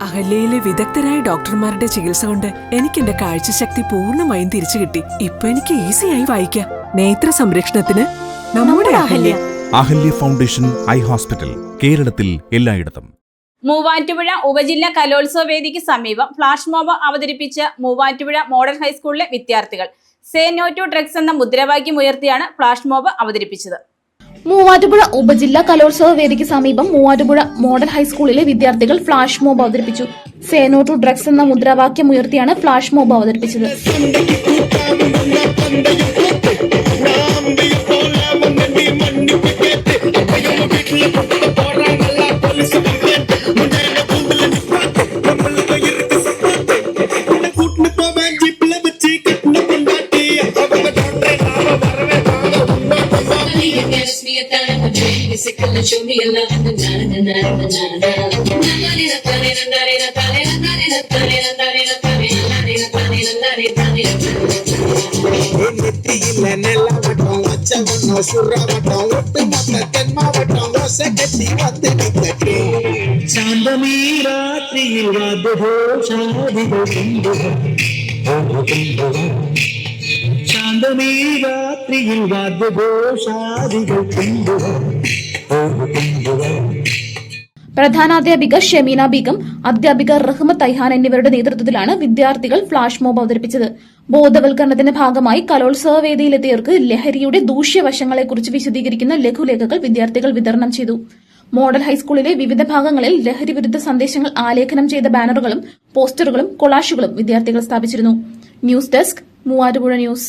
അഹല്യയിലെ വിദഗ്ധരായ ഡോക്ടർമാരുടെ ചികിത്സ കൊണ്ട് എനിക്ക് എന്റെ കാഴ്ചശക്തി പൂർണമായും തിരിച്ചു കിട്ടി. ഇപ്പൊ എനിക്ക് ഈസിയായി വായിക്കാം. നേത്ര സംരക്ഷണത്തിന് നമ്മുടെ Ahalya. Ahalya. Foundation eye hospital കേരളത്തിൽ എല്ലായിടത്തും. മൂവാറ്റുപുഴ ഉപജില്ലാ കലോത്സവ വേദിക്ക് സമീപം ഫ്ലാഷ് മോബ് അവതരിപ്പിച്ച് മൂവാറ്റുപുഴ മോഡൽ ഹൈസ്കൂളിലെ വിദ്യാർത്ഥികൾ. സേ നോ ടു ഡ്രഗ്സ് എന്ന മുദ്രാവാക്യം ഉയർത്തിയാണ് ഫ്ലാഷ് മോബ് അവതരിപ്പിച്ചത്. മൂവാറ്റുപുഴ ഉപജില്ലാ കലോത്സവ വേദിക്ക് സമീപം മൂവാറ്റുപുഴ മോഡൽ ഹൈസ്കൂളിലെ വിദ്യാർത്ഥികൾ ഫ്ലാഷ് മോബ് അവതരിപ്പിച്ചു. സേനോ ടു ഡ്രഗ്സ് എന്ന മുദ്രാവാക്യം ഉയർത്തിയാണ് ഫ്ലാഷ് മോബ് അവതരിപ്പിച്ചത്. Kiss me a time and drink me sick and show me a love and the na na na na சாந்தமே ராத்திரியில் வாதுகோ ശാന്തമീ രാത്രിയിൽ വാദ്യഘോഷാദികൾ പ്രധാനാധ്യാപിക ഷെമീന ബീഗം അധ്യാപിക റഹ്മത്ത് ഐഹാൻ എന്നിവരുടെ നേതൃത്വത്തിലാണ് വിദ്യാർത്ഥികൾ ഫ്ളാഷ് മോബ് അവതരിപ്പിച്ചത്. ബോധവൽക്കരണത്തിന്റെ ഭാഗമായി കലോത്സവ വേദിയിലെത്തിയവർക്ക് ലഹരിയുടെ ദൂഷ്യവശങ്ങളെക്കുറിച്ച് വിശദീകരിക്കുന്ന ലഘുലേഖകൾ വിദ്യാർത്ഥികൾ വിതരണം ചെയ്തു. മോഡൽ ഹൈസ്കൂളിലെ വിവിധ ഭാഗങ്ങളിൽ ലഹരി വിരുദ്ധ സന്ദേശങ്ങൾ ആലേഖനം ചെയ്ത ബാനറുകളും പോസ്റ്ററുകളും കൊളാഷുകളും വിദ്യാർത്ഥികൾ സ്ഥാപിച്ചിരുന്നു. News desk Muvattupuzha news.